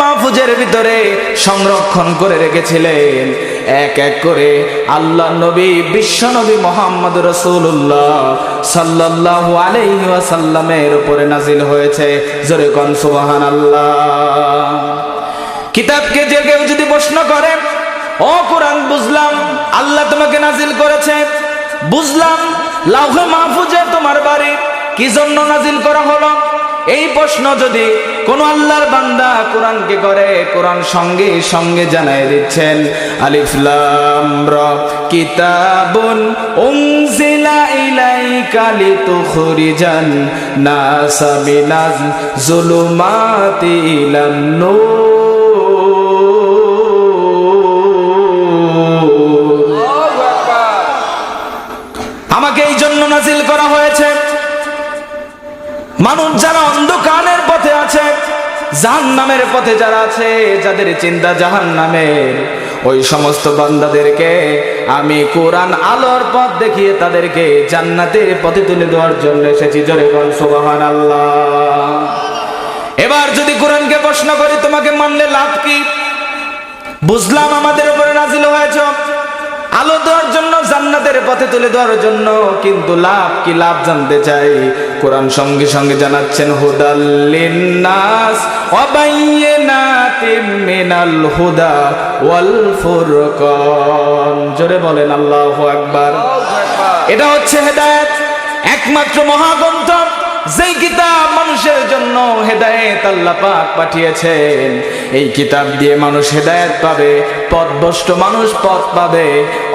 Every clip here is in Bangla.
মাহফুজের ভিতরে সংরক্ষণ করে রেখেছিলেন। এক এক করে আল্লাহ নবী, বিশ্ব নবী মোহাম্মদ রসুল্লাহ সাল্লাহ আলাইহি ওয়াসাল্লামের উপরে নাজিল হয়েছে। জোরে কন সুবহান আল্লাহ কিতাবকে যে কেউ যদি প্রশ্ন করে, ও কোরআন, বুঝলাম আল্লাহ তোমাকে নাজিল করেছে, বুঝলাম লাউহে মাহফুজে তোমার বাড়ি, কি জন্য নাজিল করা হলো? এই প্রশ্ন যদি কোন আল্লাহর বান্দা কোরআনকে করে, কোরআন সঙ্গে সঙ্গে জানাই দিচ্ছেন আলিফলাম র, কিতাবুন উনজিলা ইলাইকা লিতুখরিজান নাসা মিনাজ জুলুমাতি ইলান নূর। মানুষ যারা অন্ধকারের পথে আছে জাহান নামের পথে যারা আছে, যাদের চিন্তা জাহান নামের ওই সমস্ত বান্দাদেরকে আমি কোরআন আলোর পথ দেখিয়ে তাদেরকে জান্নাতের পথে তুলে দেওয়ার জন্য এসেছি। জোরে বল সুবহান আল্লাহ এবার যদি কোরআনকে প্রশ্ন করি, তোমাকে মানলে লাভ কি? বুঝলাম আমাদের উপরে নাজিল হয়েছে। আলো দেওয়ার জন্য জান্নাতের পথে তুলে ধরার জন্য কিন্তু লাভ কি লাভ জানতে চাই? কোরআন সঙ্গে সঙ্গে জানাচ্ছেন হুদাল্লিন নাস মিনাল হুদা ওয়াল ফুরকান। জোরে বলেন আল্লাহু আকবার। এটা হচ্ছে হেদায়েত। একমাত্র মহাগ্রন্থ। যেই কিতাব মানুষের জন্য হেদায়েত আল্লাহ পাক পাঠিয়েছেন, এই কিতাব দিয়ে মানুষ হেদায়েত পাবে, পথভ্রষ্ট মানুষ পথ পাবে,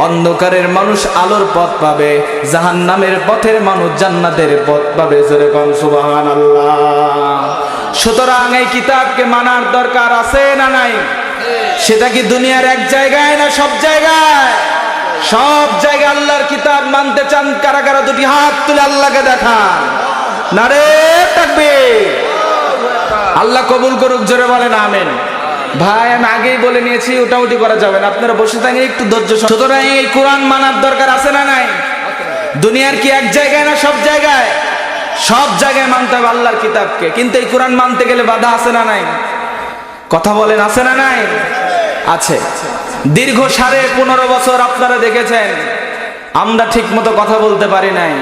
অন্ধকারের মানুষ আলোর পথ পাবে, জাহান্নামের পথের মানুষ জান্নাতের পথ পাবে। জোরে কম সুবাহান আল্লাহ সুতরাং এই কিতাবকে মানার দরকার আছে না নাই? সেটা কি দুনিয়ার এক জায়গায় না সব জায়গায়? সব জায়গায় আল্লাহর কিতাব মানতে চান কারা কারা দুটি হাত তুলে আল্লাহকে দেখান। নারে থাকবে আল্লাহ কবুল করুক, জোরে বলেন, আমেন। ভাই, আমি আগেই বলে নিয়েছি ওটা উটি করা যাবে না। আপনারা বসে থাকেন, একটু ধৈর্য সুতরাং এই কোরআন মানার দরকার আছে না নাই? দুনিয়ার কি এক জায়গায় না সব জায়গায়? সব জায়গায় মানতে হবে আল্লাহর কিতাবকে। কিন্তু এই কোরআন মানতে গেলে বাধা আছে না নাই? কথা বলেন, আছে না নাই? আছে। দীর্ঘ সাড়ে পনেরো বছর আপনারা দেখেছেন, আমরা ঠিক মতো কথা বলতে পারি নাই।